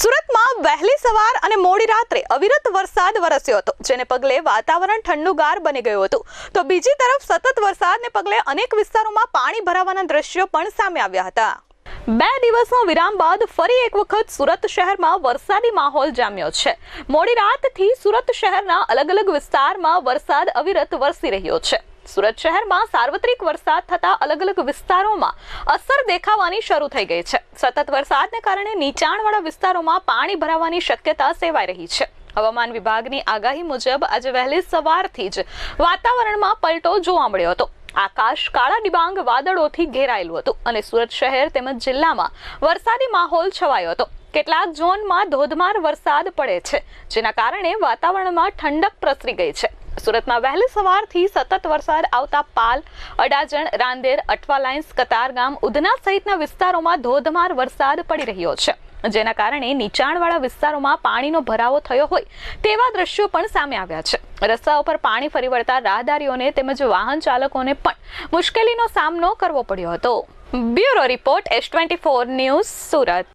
સુરતમાં વહેલી સવાર અને મોડી રાત્રે અવિરત વરસાદ વરસ્યો હતો, જેને પગલે વાતાવરણ ઠંડુગાર બની ગયું હતું. તો બીજી તરફ સતત વરસાદને પગલે અનેક વિસ્તારોમાં પાણી ભરાવાના દ્રશ્યો પણ સામે આવ્યા હતા. બે દિવસનો વિરામ બાદ ફરી એક વખત સુરત શહેરમાં વરસાદી માહોલ જામ્યો છે. મોડી રાતથી સુરત શહેરના અલગ અલગ વિસ્તારમાં વરસાદ અવિરત વરસી રહ્યો છે. સુરત શહેરમાં સાર્વત્રિક વરસાદ થતા અલગ અલગ વિસ્તારોમાં અસર દેખાવાની શરૂ થઈ ગઈ છે. સતત વરસાદને કારણે નીચાણવાળા વિસ્તારોમાં પાણી ભરાવાની શક્યતા સેવાઈ રહી છે. હવામાન વિભાગની આગાહી મુજબ આજે વહેલી સવારથી જ વાતાવરણમાં પલટો જોવા મળ્યો હતો. આકાશ કાળા ડિબાંગ વાદળોથી ઘેરાયેલું હતું અને સુરત શહેર તેમજ જિલ્લામાં વરસાદી માહોલ છવાયો હતો. કેટલાક ઝોનમાં ધોધમાર વરસાદ પડે છે, જેના કારણે વાતાવરણમાં ઠંડક પ્રસરી ગઈ છે. સુરતમાં વહેલી સવારથી સતત વરસાદ આવતા પાલ, અડાજણ, રાંદેર, અઠવા લાઇન્સ કતારગામ ઉધના સહિતના વિસ્તારોમાં ધોધમાર વરસાદ પડી રહ્યો છે. જેના કારણે નીચાણવાળા વિસ્તારોમાં પાણીનો ભરાવો થયો હોય તેવા દ્રશ્યો પણ સામે આવ્યા છે. રસ્તા ઉપર પાણી ફરી વળતા રાહદારીઓને તેમજ વાહન ચાલકોને પણ મુશ્કેલીનો સામનો કરવો પડ્યો હતો. Bureau report S twenty four news Surat.